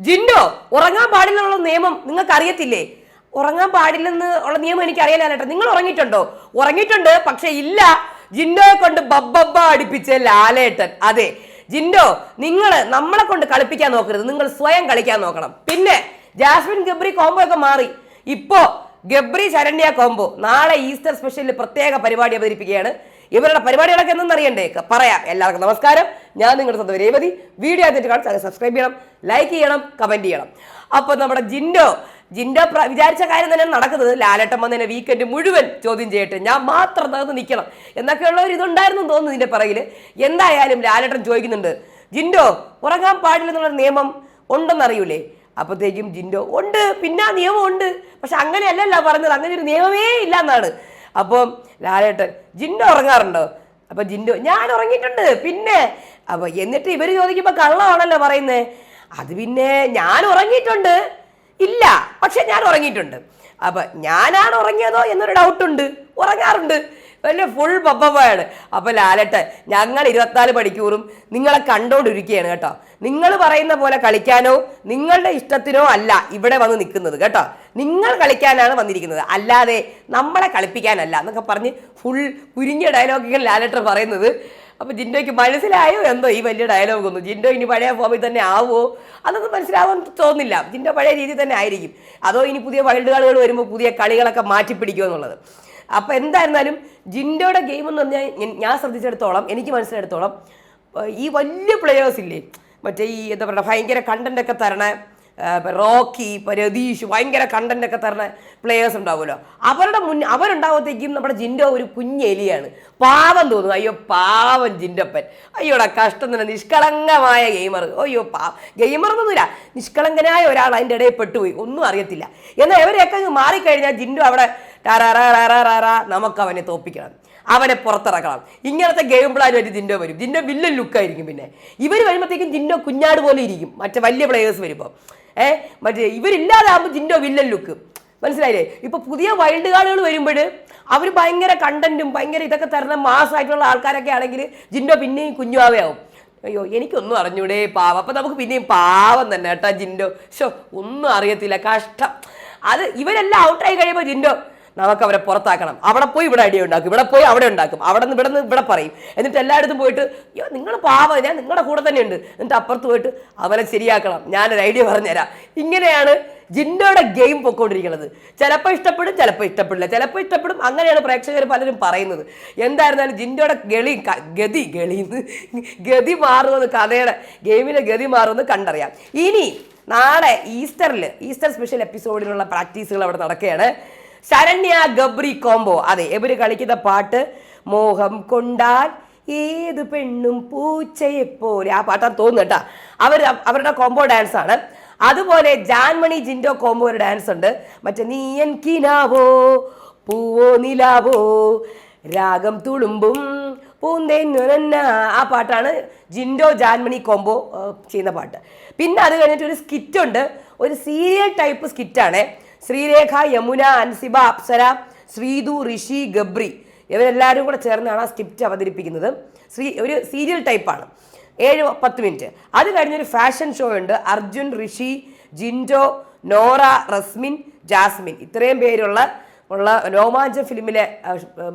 ജിൻഡോ ഉറങ്ങാൻ പാടില്ലെന്നുള്ള നിയമം നിങ്ങൾക്ക് അറിയത്തില്ലേ ഉറങ്ങാൻ പാടില്ലെന്ന് ഉള്ള നിയമം എനിക്ക് അറിയാലോ നിങ്ങൾ ഉറങ്ങിയിട്ടുണ്ടോ? ഉറങ്ങിയിട്ടുണ്ട് പക്ഷെ ഇല്ല. ജിൻഡോയെ കൊണ്ട് ബബ്ബബ്ബ അടിപ്പിച്ച ലാലേട്ടൻ. അതെ ജിൻഡോ നിങ്ങൾ നമ്മളെ കൊണ്ട് കളിപ്പിക്കാൻ നോക്കരുത്. നിങ്ങൾ സ്വയം കളിക്കാൻ നോക്കണം. പിന്നെ ജാസ്മിൻ ഗബ്രി കോംബോ ഒക്കെ മാറി. ഇപ്പോ ഗബ്രി ശരണ്യ കോംബോ നാളെ ഈസ്റ്റർ സ്പെഷ്യലിൽ പ്രത്യേക പരിപാടി അവതരിപ്പിക്കുകയാണ്. ഇവരുടെ പരിപാടികളൊക്കെ എന്തെന്ന് അറിയണ്ടേ? ക- പറയാം. എല്ലാവർക്കും നമസ്കാരം. ഞാൻ നിങ്ങളുടെ സ്വന്തം രേവതി. വീഡിയോ ആയിട്ട് കാണാൻ ചാനൽ സബ്സ്ക്രൈബ് ചെയ്യണം ലൈക്ക് ചെയ്യണം കമന്റ് ചെയ്യണം. അപ്പോൾ നമ്മുടെ ജിൻഡോ ജിൻഡോ വിചാരിച്ച കാര്യം തന്നെയാണ് നടക്കുന്നത്. ലാലട്ടം വന്നതിനെ വീക്കെൻഡ് മുഴുവൻ ചോദ്യം ചെയ്യട്ടെ. ഞാൻ മാത്രം തകർന്ന് നിൽക്കണം. എന്നൊക്കെയുള്ള ഒരു ഇതുണ്ടായിരുന്നു എന്ന് തോന്നുന്നു ഇതിന്റെ പിറകിൽ എന്തായാലും ലാലേട്ടൻ ചോദിക്കുന്നുണ്ട് ജിൻഡോ ഉറങ്ങാൻ പാടില്ലെന്നുള്ള നിയമം ഉണ്ടെന്നറിയൂലേ? അപ്പോഴത്തേക്കും ജിൻഡോ ഉണ്ട്. പിന്നെ ആ നിയമം ഉണ്ട്. പക്ഷെ അങ്ങനെയല്ലല്ല പറഞ്ഞത്. അങ്ങനെ ഒരു നിയമമേ ഇല്ല എന്നാണ്. അപ്പം ലാലേട്ടൻ ജിൻഡോ ഉറങ്ങാറുണ്ടോ? അപ്പൊ ജിൻഡോ ഞാൻ ഉറങ്ങിയിട്ടുണ്ട് പിന്നെ. അപ്പൊ എന്നിട്ട് ഇവർ ചോദിക്കുമ്പോ കള്ളമാണല്ലോ പറയുന്നേ. അത് പിന്നെ ഞാൻ ഉറങ്ങിയിട്ടുണ്ട്. ഇല്ല പക്ഷെ ഞാൻ ഉറങ്ങിയിട്ടുണ്ട്. അപ്പൊ ഞാനാണ് ഉറങ്ങിയതോ? എന്നൊരു ഡൗട്ടുണ്ട് ഉറങ്ങാറുണ്ട്. വലിയ ഫുൾ പപ്പയാണ് അപ്പൊ ലാലട്ടെ ഞങ്ങൾ ഇരുപത്തിനാല് മണിക്കൂറും നിങ്ങളെ കണ്ടോണ്ടിരിക്കുകയാണ് കേട്ടോ. നിങ്ങൾ പറയുന്ന പോലെ കളിക്കാനോ നിങ്ങളുടെ ഇഷ്ടത്തിനോ അല്ല ഇവിടെ വന്ന് നിൽക്കുന്നത് കേട്ടോ. നിങ്ങൾ കളിക്കാനാണ് വന്നിരിക്കുന്നത്. അല്ലാതെ നമ്മളെ കളിപ്പിക്കാനല്ല എന്നൊക്കെ പറഞ്ഞ് ഫുൾ കുരിഞ്ഞ ഡയലോഗുകൾ ലാലട്ടർ പറയുന്നത്. അപ്പൊ ജിൻഡോയ്ക്ക് മനസ്സിലായോ എന്തോ ഈ വലിയ ഡയലോഗ് ഒന്നും? ജിൻഡോ ഇനി പഴയ ഫോമിൽ തന്നെ ആവുമോ അതൊന്നും മനസ്സിലാവാൻ തോന്നില്ല. ജിൻഡോ പഴയ രീതി തന്നെ ആയിരിക്കും. അതോ ഇനി പുതിയ വൈൽഡ് കാർഡുകൾ വരുമ്പോൾ പുതിയ കളികളൊക്കെ മാറ്റിപ്പിടിക്കുമോ എന്നുള്ളത്. അപ്പൊ എന്തായിരുന്നാലും ജിൻഡോയുടെ ഗെയിം എന്ന് പറഞ്ഞാൽ ഞാൻ- ശ്രദ്ധിച്ചിടത്തോളം എനിക്ക് മനസ്സിലെടുത്തോളം ഈ വലിയ പ്ലെയേഴ്സ് ഇല്ലേ? മറ്റേ ഈ എന്താ പറയുക ഭയങ്കര കണ്ടന്റ് ഒക്കെ തരണ റോക്കി പരതീഷ് രതീഷ് ഭയങ്കര കണ്ടന്റ് ഒക്കെ തരണ പ്ലേയേഴ്സ് ഉണ്ടാവുമല്ലോ. അവരുടെ മുൻ അവരുണ്ടാവത്തേക്കും നമ്മുടെ ജിൻഡോ ഒരു കുഞ്ഞ് എലിയാണ്. പാവം തോന്നും അയ്യോ പാവം ജിൻഡപ്പൻ. അയ്യോടാ കഷ്ടം തന്നെ. നിഷ്കളങ്കമായ ഗെയിമർ അയ്യോ പാ ഗെയിമർ എന്നൊന്നുമില്ല. നിഷ്കളങ്കനായ ഒരാൾ അതിന്റെ ഇടയിൽ പെട്ടുപോയി. ഒന്നും അറിയത്തില്ല. എന്നാൽ ഇവരെയൊക്കെ മാറിക്കഴിഞ്ഞാൽ ജിൻഡോ അവിടെ നമുക്ക് അവനെ തോപ്പിക്കണം. അവനെ പുറത്തിറക്കണം. ഇങ്ങനത്തെ ഗെയിം പ്ലാനുമായിട്ട് ജിൻഡോ വരും. ജിൻഡോ വില്ലൻ ലുക്കായിരിക്കും പിന്നെ. ഇവർ വരുമ്പോഴത്തേക്കും ജിൻഡോ കുഞ്ഞാട് പോലെ ഇരിക്കും. മറ്റേ വലിയ പ്ലേയേഴ്സ് വരുമ്പോൾ ഏ മറ്റേ ഇവരില്ലാതാകുമ്പോൾ ജിൻഡോ വില്ലൻ ലുക്ക് മനസ്സിലായില്ലേ? ഇപ്പൊ പുതിയ വൈൽഡ് കാർഡുകൾ വരുമ്പോൾ അവർ ഭയങ്കര കണ്ടന്റും ഭയങ്കര ഇതൊക്കെ തരുന്ന മാസമായിട്ടുള്ള ആൾക്കാരൊക്കെ ആണെങ്കിൽ ജിൻഡോ പിന്നെയും കുഞ്ഞുവാവയാവും. അയ്യോ എനിക്കൊന്നും അറിഞ്ഞൂടെ പാവം. അപ്പൊ നമുക്ക് പിന്നെയും പാവം തന്നെ കേട്ടോ ജിൻഡോ. ഷോ ഒന്നും അറിയത്തില്ല. കഷ്ടം. അത് ഇവരെല്ലാം ഔട്ടായി കഴിയുമ്പോൾ ജിൻഡോ നമുക്ക് അവരെ പുറത്താക്കണം. അവിടെ പോയി ഇവിടെ അടി ഉണ്ടാക്കും. ഇവിടെ പോയി അവിടെ ഉണ്ടാക്കും. അവിടെ നിന്ന് ഇവിടെ നിന്ന് ഇവിടെ പറയും. എന്നിട്ട് എല്ലായിടത്തും പോയിട്ട് അയ്യോ നിങ്ങൾ പാവ. ഞാൻ നിങ്ങളുടെ കൂടെ തന്നെ ഉണ്ട് എന്നിട്ട് അപ്പുറത്ത് പോയിട്ട് അവരെ ശരിയാക്കണം. ഞാനൊരു ഐഡിയ പറഞ്ഞുതരാം. ഇങ്ങനെയാണ് ജിൻഡോയുടെ ഗെയിം പൊക്കോണ്ടിരിക്കുന്നത്. ചിലപ്പോൾ ഇഷ്ടപ്പെടും ചിലപ്പോൾ ഇഷ്ടപ്പെടില്ല. ചിലപ്പോൾ ഇഷ്ടപ്പെടും. അങ്ങനെയാണ് പ്രേക്ഷകർ പലരും പറയുന്നത്. എന്തായിരുന്നാലും ജിൻഡോയുടെ ഗളി ഗതി ഗളിന്ന് ഗതി മാറുമെന്ന് കഥയുടെ ഗെയിമിലെ ഗതി മാറുമെന്ന് കണ്ടറിയാം. ഇനി നാളെ ഈസ്റ്ററിൽ ഈസ്റ്റർ സ്പെഷ്യൽ എപ്പിസോഡിനുള്ള പ്രാക്ടീസുകൾ അവിടെ നടക്കുകയാണ്. ശരണ്യ ഗബ്രി കോംബോ അതെ ഇവർ കളിക്കുന്ന പാട്ട്? മോഹം കൊണ്ടാൽ ഏത് പെണ്ണും പൂച്ചയെപ്പോലെ. ആ പാട്ടാണ് തോന്നുന്നു കേട്ടോ. അവർ അവരുടെ കോംബോ ഡാൻസ് ആണ്. അതുപോലെ ജാൻമണി ജിൻഡോ കോംബോ ഒരു ഡാൻസ് ഉണ്ട്. മറ്റേ നീയൻ കിനാവോ പൂവോ നിലാവോ രാഗം തുളുമ്പും പൂന്തേന്നുരന്ന ആ പാട്ടാണ് ജിൻഡോ ജാൻമണി കോംബോ ചെയ്യുന്ന പാട്ട്. പിന്നെ അത് കഴിഞ്ഞിട്ട് ഒരു സ്കിറ്റ് ഉണ്ട്. ഒരു സീരിയൽ ടൈപ്പ് സ്കിറ്റാണ് ശ്രീരേഖ യമുന അൻസിബ അപ്സര ശ്രീതു ഋഷി ഗബ്രി ഇവരെല്ലാവരും കൂടെ ചേർന്നാണ് ആ സ്ക്രിപ്റ്റ് അവതരിപ്പിക്കുന്നത്. ശ്രീ ഒരു സീരിയൽ ടൈപ്പാണ്. ഏഴ് പത്ത് മിനിറ്റ്. അത് കഴിഞ്ഞൊരു ഫാഷൻ ഷോ ഉണ്ട്. അർജുൻ ഋഷി ജിൻഡോ നോറ റസ്മിൻ ജാസ്മിൻ. ഇത്രയും പേരുള്ള ഉള്ള രോമാഞ്ച ഫിലിമിലെ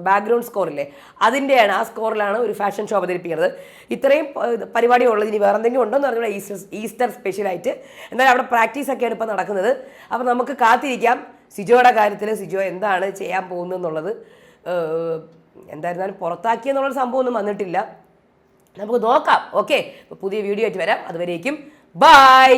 ബാക്ക്ഗ്രൗണ്ട് സ്കോറില്ലേ അതിന്റെയാണ് ആ സ്കോറിലാണ് ഒരു ഫാഷൻ ഷോ അവതരിപ്പിക്കുന്നത്. ഇത്രയും പരിപാടി ഉള്ളത് ഇനി വേറെ എന്തെങ്കിലും ഉണ്ടോ എന്ന് പറഞ്ഞാൽ ഈസ്റ്റർ ഈസ്റ്റർ സ്പെഷ്യലായിട്ട്. എന്നാലും അവിടെ പ്രാക്ടീസ് ഒക്കെയാണ് ഇപ്പോൾ നടക്കുന്നത്. അപ്പോൾ നമുക്ക് കാത്തിരിക്കാം. സിജോയുടെ കാര്യത്തിൽ സിജോ എന്താണ് ചെയ്യാൻ പോകുന്നത് എന്നുള്ളത് എന്തായിരുന്നാലും പുറത്താക്കിയെന്നുള്ളൊരു സംഭവമൊന്നും വന്നിട്ടില്ല. നമുക്ക് നോക്കാം. ഓക്കെ. പുതിയ വീഡിയോ ആയിട്ട് വരാം. അതുവരേക്കും ബൈ!